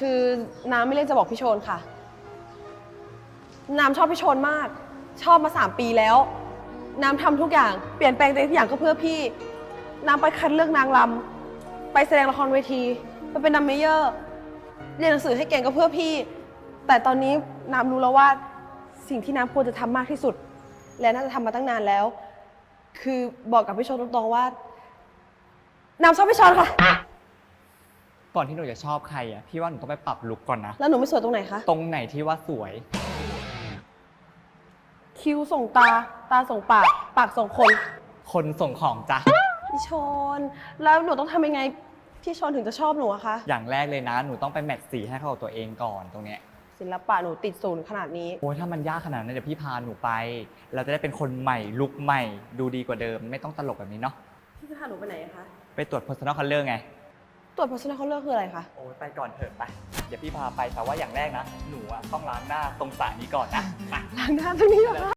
คือน้ำไม่เล่นจะบอกพี่โชนค่ะ น้ำชอบพี่โชนมาก ชอบมาสามปีแล้ว น้ำทำทุกอย่างเปลี่ยนแปลงตัวเองทุกอย่างก็เพื่อพี่ น้ำไปคัดเลือกนางรำไปแสดงละครเวทีไปเป็นนัมเมเยอร์เรียนหนังสือให้เก่งก็เพื่อพี่ แต่ตอนนี้น้ำรู้แล้วว่าสิ่งที่น้ำควรจะทำมากที่สุด และน่าจะทำมาตั้งนานแล้ว คือบอกกับพี่โชนตรงๆว่า น้ำชอบพี่โชนค่ะ ก่อนที่หนูจะชอบใครอะพี่ว่าหนูต้องไปปรับลุคก่อนนะ แล้วหนูไม่สวยตรงไหนคะ ตรงไหนที่ว่าสวย คิ้วส่งตา ตาส่งปาก ปากส่งคน คนส่งของจ้ะ พี่ชน แล้วหนูต้องทำยังไง พี่ชนถึงจะชอบหนูอะคะ อย่างแรกเลยนะ หนูต้องไปแมทสีให้เข้ากับตัวเองก่อนตรงเนี้ย ศิลปะหนูติดศูนย์ขนาดนี้ โอ้ยถ้ามันยากขนาดนั้นเดี๋ยวพี่พาหนูไป เราจะได้เป็นคนใหม่ลุคใหม่ ดูดีกว่าเดิม ไม่ต้องตลกแบบนี้เนาะ พี่จะพาหนูไปไหนอะคะ ไปตรวจ personal color ไง ตรวจ personal color คืออะไรคะ โอ้ยไปก่อนเถอะไป เดี๋ยวพี่พาไปแต่ว่าอย่างแรกนะ หนูอะต้องล้างหน้าตรงสระนี้ก่อนนะไป ล้างหน้าตรงนี้เหรอคะ